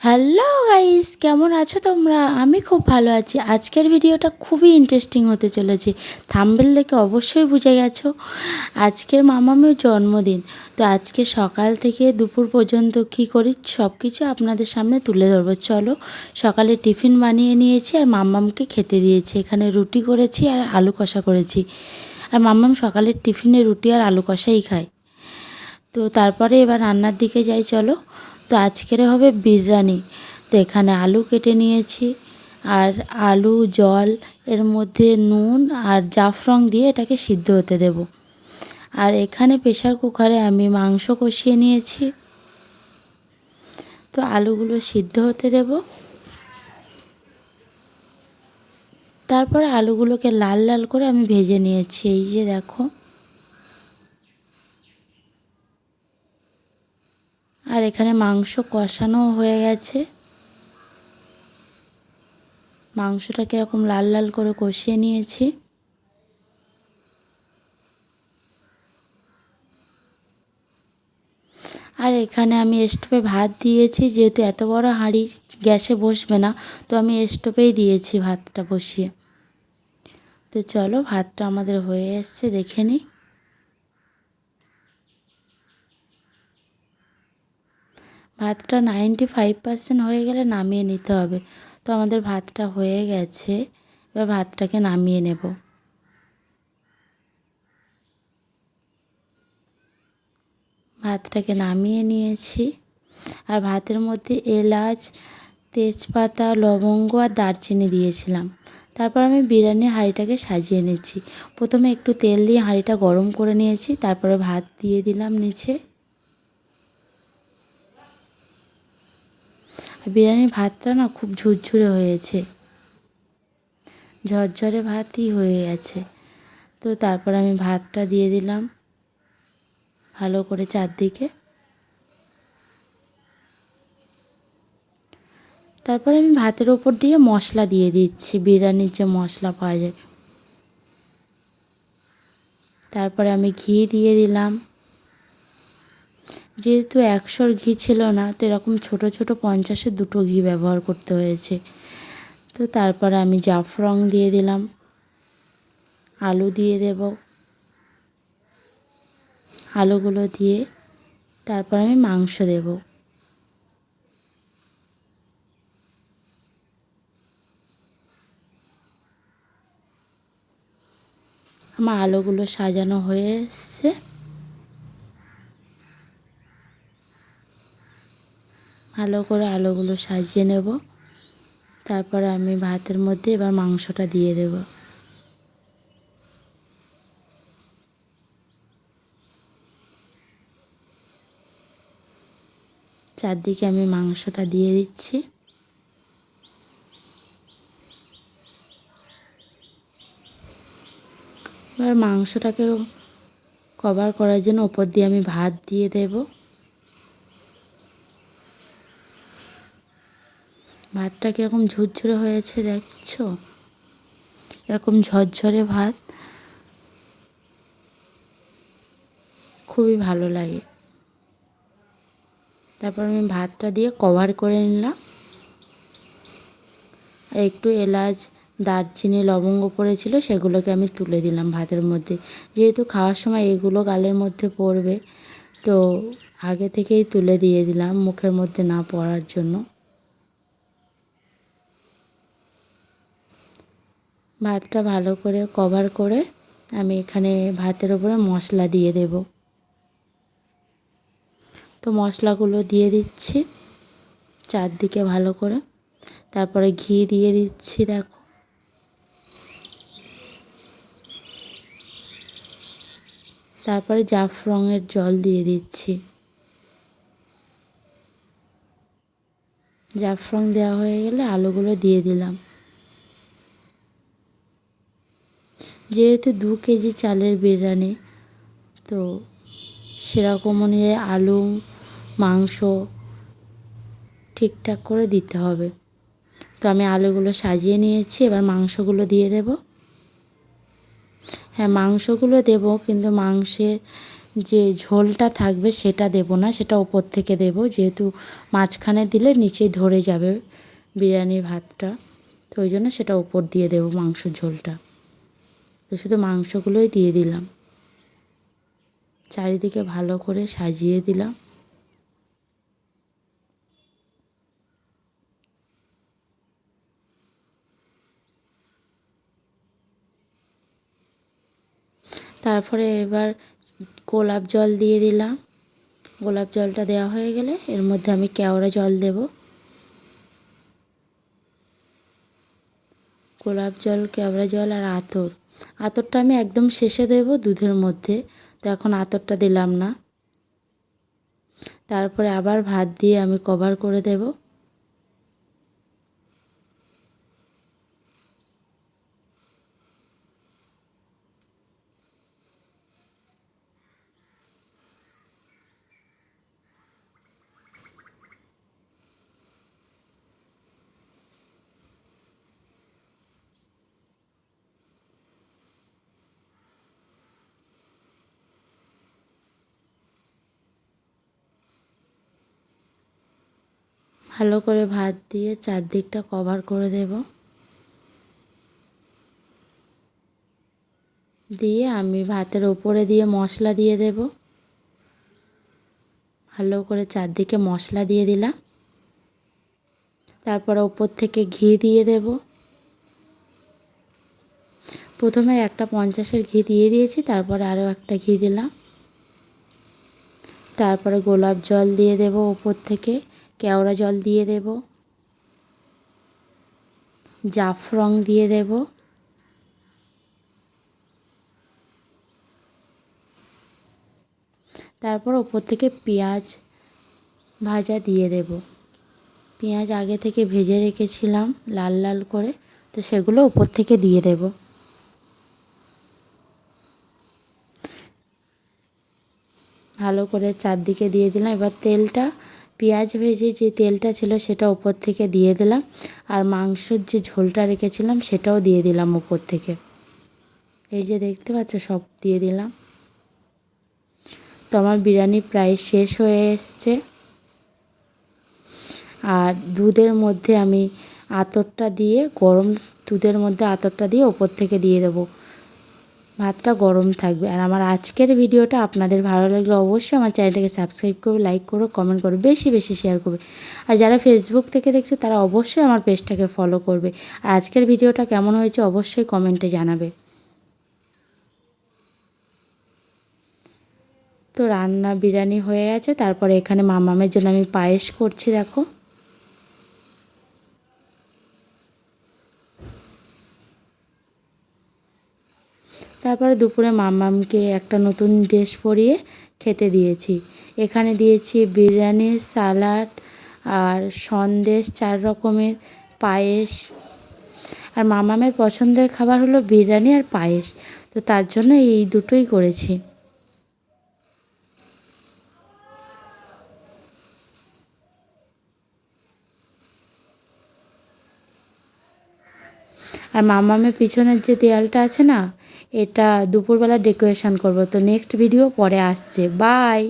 Hello guys কেমন আছো তোমরা? আমি খুব ভালো আছি। আজকের ভিডিওটা খুবই ইন্টারেস্টিং হতে চলেছে। থাম্বেল দেখে অবশ্যই বুঝে গেছো। আজকের মামামের জন্মদিন। তো আজকে সকাল থেকে দুপুর পর্যন্ত কি করি সব কিছু আপনাদের সামনে তুলে ধরবো। চলো, সকালে টিফিন বানিয়ে নিয়েছি আর মাম্মামকে খেতে দিয়েছি। এখানে রুটি করেছি আর আলু কষা করেছি। আর মাম্মাম সকালের টিফিনে রুটি আর আলু কষাই খায়। তো তারপরে এবার রান্নার দিকে যাই, চলো। তো আজকের হবে বিরিয়ানি। তো এখানে আলু কেটে নিয়েছি আর আলু, জল, এর মধ্যে নুন আর জাফরং দিয়ে এটাকে সিদ্ধ হতে দেব। আর এখানে প্রেশার কুকারে আমি মাংস কষিয়ে নিয়েছি। তো আলুগুলো সিদ্ধ হতে দেব। তারপরে আলুগুলোকে লাল লাল করে আমি ভেজে নিয়েছি। এই যে দেখো আর এখানে মাংস কষানো হয়ে গেছে। মাংসটাকে এরকম লাল লাল করে কষিয়ে নিয়েছি। আর এখানে আমি স্টোভে ভাত দিয়েছি, যেহেতু এত বড় হাঁড়ি গ্যাসে বসবে না, তো আমি স্টোভেই দিয়েছি ভাতটা বসিয়ে। তো চলো ভাতটা আমাদের হয়ে এসছে, দেখে নিই। ভাতটা নাইনটি ফাইভ পার্সেন্ট হয়ে গেলে নামিয়ে নিতে হবে। তো আমাদের ভাতটা হয়ে গেছে, এবার ভাতটাকে নামিয়ে নেব। ভাতটাকে নামিয়ে নিয়েছি। আর ভাতের মধ্যে এলাচ, তেজপাতা, লবঙ্গ আর দারচিনি দিয়েছিলাম। তারপর আমি বিরিয়ানির হাঁড়িটাকে সাজিয়ে নিচ্ছি। প্রথমে একটু তেল দিয়ে হাঁড়িটা গরম করে নিয়েছি, তারপরে ভাত দিয়ে দিলাম নিচে। বিরিয়ানির ভাতটা না খুব ঝুরঝুরে হয়েছে। ঝরঝরে ভাতই হয়ে গেছে। তো তারপর আমি ভাতটা দিয়ে দিলাম ভালো করে চারদিকে। তারপরে আমি ভাতের ওপর দিয়ে মশলা দিয়ে দিচ্ছি, বিরিয়ানির যে মশলা পাওয়া যায়। তারপরে আমি ঘি দিয়ে দিলাম। যেহেতু একশোর ঘি ছিল না, তো এরকম ছোটো ছোটো পঞ্চাশের দুটো ঘি ব্যবহার করতে হয়েছে। তো তারপরে আমি জাফরং দিয়ে দিলাম, আলু দিয়ে দেব, আলুগুলো দিয়ে তারপর আমি মাংস দেব। আমার আলুগুলো সাজানো হয়ে এসছে ভালো করে আলুগুলো সাজিয়ে নেব। তারপরে আমি ভাতের মধ্যে এবার মাংসটা দিয়ে দেব। চারদিকে আমি মাংসটা দিয়ে দিচ্ছি। এবার মাংসটাকে কভার করার জন্য ওপর দিয়ে আমি ভাত দিয়ে দেবো। ভাতটা কীরকম ঝুরঝুরে হয়েছে দেখছ? এরকম ঝরঝরে ভাত। খুবই ভালো লাগে। তারপর আমি ভাতটা দিয়ে কভার করে নিলাম। একটু এলাচ, দারচিনি, লবঙ্গ পড়েছিল, সেগুলোকে আমি তুলে দিলাম ভাতের মধ্যে। যেহেতু খাওয়ার সময় এগুলো গালের মধ্যে পড়বে, তো আগে থেকেই তুলে দিয়ে দিলাম মুখের মধ্যে না পড়ার জন্য। ভাতটা ভালো করে কভার করে আমি এখানে ভাতের ওপরে মশলা দিয়ে দেব। তো মশলাগুলো দিয়ে দিচ্ছি চারদিকে ভালো করে। তারপরে ঘি দিয়ে দিচ্ছি, দেখো। তারপরে জাফরঙের জল দিয়ে দিচ্ছি। জাফরং দেওয়া হয়ে গেলে আলুগুলো দিয়ে দিলাম। যেহেতু দু কেজি চালের বিরিয়ানি, তো সেরকম অনুযায়ী আলু, মাংস ঠিকঠাক করে দিতে হবে। তো আমি আলুগুলো সাজিয়ে নিয়েছি, এবার মাংসগুলো দিয়ে দেব। হ্যাঁ মাংসগুলো দেব, কিন্তু মাংসের যে ঝোলটা থাকবে সেটা দেব না, সেটা ওপর থেকে দেব। যেহেতু মাঝখানে দিলে নিচেই ধরে যাবে বিরিয়ানির ভাতটা, তো ওই জন্য সেটা ওপর দিয়ে দেবো মাংস ঝোলটা। তো শুধু মাংসগুলোই দিয়ে দিলাম। চারিদিকে ভালো করে সাজিয়ে দিলাম। তারপরে এবার গোলাপ জল দিয়ে দিলাম। গোলাপ জলটা দেওয়া হয়ে গেলে এর মধ্যে আমি কেওড়া জল দেব। গোলাপ জল, কেওড়া জল আর আতর। আতরটা আমি একদম শেষে দেব দুধের মধ্যে। তো এখন আতরটা দিলাম না। তারপরে আবার ভাত দিয়ে আমি কভার করে দেবো। ভালো করে ভাত দিয়ে চারদিকটা কভার করে দেব। দিয়ে আমি ভাতের ওপরে দিয়ে মশলা দিয়ে দেব। ভালো করে চারদিকে মশলা দিয়ে দিলাম। তারপরে ওপর থেকে ঘি দিয়ে দেব। প্রথমে একটা পঞ্চাশের ঘি দিয়ে দিয়েছি, তারপরে আরও একটা ঘি দিলাম। তারপরে গোলাপ জল দিয়ে দেব ওপর থেকে। কেওড়া জল দিয়ে দেব। জাফরং দিয়ে দেব। তারপর ওপর থেকে পেঁয়াজ ভাজা দিয়ে দেব। পেঁয়াজ আগে থেকে ভেজে রেখেছিলাম লাল লাল করে, তো সেগুলো ওপর থেকে দিয়ে দেব। ভালো করে চারদিকে দিয়ে দিলাম। এবার তেলটা পেঁয়াজ ভেজে যে তেলটা ছিল সেটা ওপর থেকে দিয়ে দিলাম। আর মাংসর যে ঝোলটা রেখেছিলাম সেটাও দিয়ে দিলাম ওপর থেকে। এই যে দেখতে পাচ্ছ, সব দিয়ে দিলাম। তো আমার বিরিয়ানি প্রায় শেষ হয়ে এসছে। আর দুধের মধ্যে আমি আতরটা দিয়ে, গরম দুধের মধ্যে আতরটা দিয়ে ওপর থেকে দিয়ে দেবো। ভাতটা গরম থাকবে। আর আমার আজকের ভিডিওটা আপনাদের ভালো লাগলে অবশ্যই আমার চ্যানেলটাকে সাবস্ক্রাইব করবে লাইক করো কমেন্ট করবে, বেশি বেশি শেয়ার করবে। আর যারা ফেসবুক থেকে দেখছে, তারা অবশ্যই আমার পেজটাকে ফলো করবে। আর আজকের ভিডিওটা কেমন হয়েছে অবশ্যই কমেন্টে জানাবে। তো রান্না বিরিয়ানি হয়ে গেছে, তারপরে এখানে মামামের জন্য আমি পায়েস করছি, দেখো। তারপরে দুপুরে মামামকে একটা নতুন ড্রেস পরিয়ে খেতে দিয়েছি। এখানে দিয়েছি বিরিয়ানি, সালাড আর সন্দেশ চার রকমের পায়েস। আর মামামের পছন্দের খাবার হলো বিরিয়ানি আর পায়েস। তো তার জন্য এই দুটোই করেছি। আর মামামের পিছনের যে দেয়ালটা আছে না এটা দুপুরবেলা ডেকোরেশন করব। তো নেক্সট ভিডিও পরে আসছে। বাই